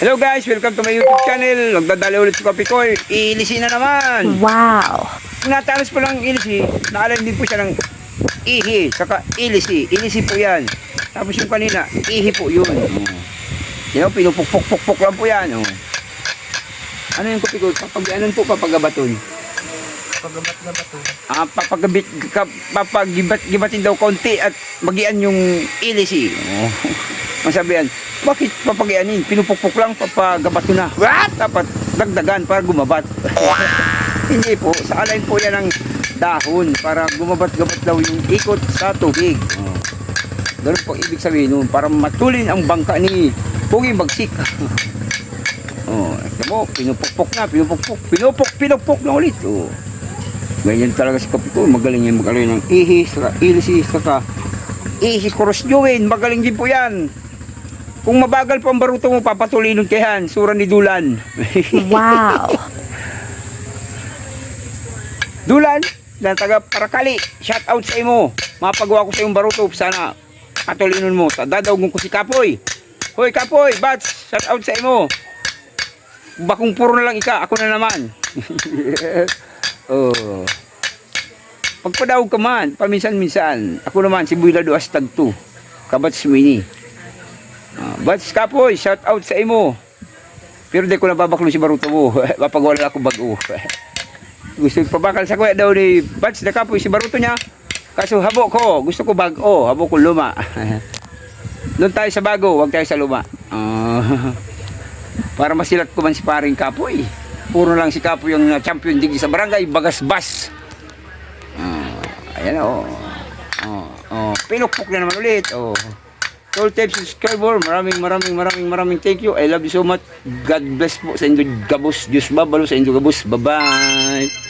Hello guys, welcome to my YouTube channel. Nagdadali ulit si Kopi Koy. Iilisi na naman. Wow. Natalas po lang ilisi, naalan din po siya ng ihi, saka ilisi. Ilisi po yan. Tapos yung kanina, ihi po yun. Yan o, pinupukpuk-pukpuk lang po yan. Oh. Ano yung Kopi Koy? Papag-anon po, papagabaton. Pagabat na ba to? Ah, papagabit, ka, papagibat-gibatin daw konti at magian yung ilisi. Oh. Masabihan, bakit papagianin? Pinupukpuk lang, papagabat ko na. What? Dapat dagdagan para gumabat. Hindi po, sa alay po yan ng dahon para gumabat-gabat daw yung ikot sa tubig. Oh. Ganun po ibig sabihin nun, para matulin ang bangka ni Pugi Bagsik. oh, alam mo, pinupukpok na, pinupukpok, pinupuk, pinupuk na ulit. Oh. Ganyan talaga si Kapito. Magaling yan magaling ng ihi, saka ilisi, saka ihi cross Jowin. Magaling din po yan. Kung mabagal pa ang baruto mo, papatuloy nun kayan. Sura ni Dulan. Wow. Dulan, na taga Parakali. Shout out sa imo. Mapagawa ko sa iyong baruto. Sana patulinon mo. Dadawgon ko si Kapoy. Hoy Kapoy, bats, shout out sa imo. Bakong puro na lang ika, ako na naman. oh. Pagpadawag ka man, paminsan-minsan. Ako naman, si Buila Duas Tagto. Kabats Mini. Bats Kapoy, shout out sa imo. Pero di ko nababaklo si baruto mo. Mapagawa ako bago. gusto pabakal sa kuya daw ni Bats na kapoy si baruto niya. Kaso habo ko, gusto ko bago, habo ko luma. Doon tayo sa bago, wag tayo sa luma. Ah, para masilat ko man si paring kapoy. Puro lang si kapoy yung uh, champion digi sa barangay, bagas bas. Ah, ayan o. Oh. Oh, pinukpok na naman ulit. Oh. Toll tape subscriber, maraming maraming maraming maraming thank you. I love you so much. God bless po sa inyo gabos. Diyos babalo sa inyo gabos. Bye-bye.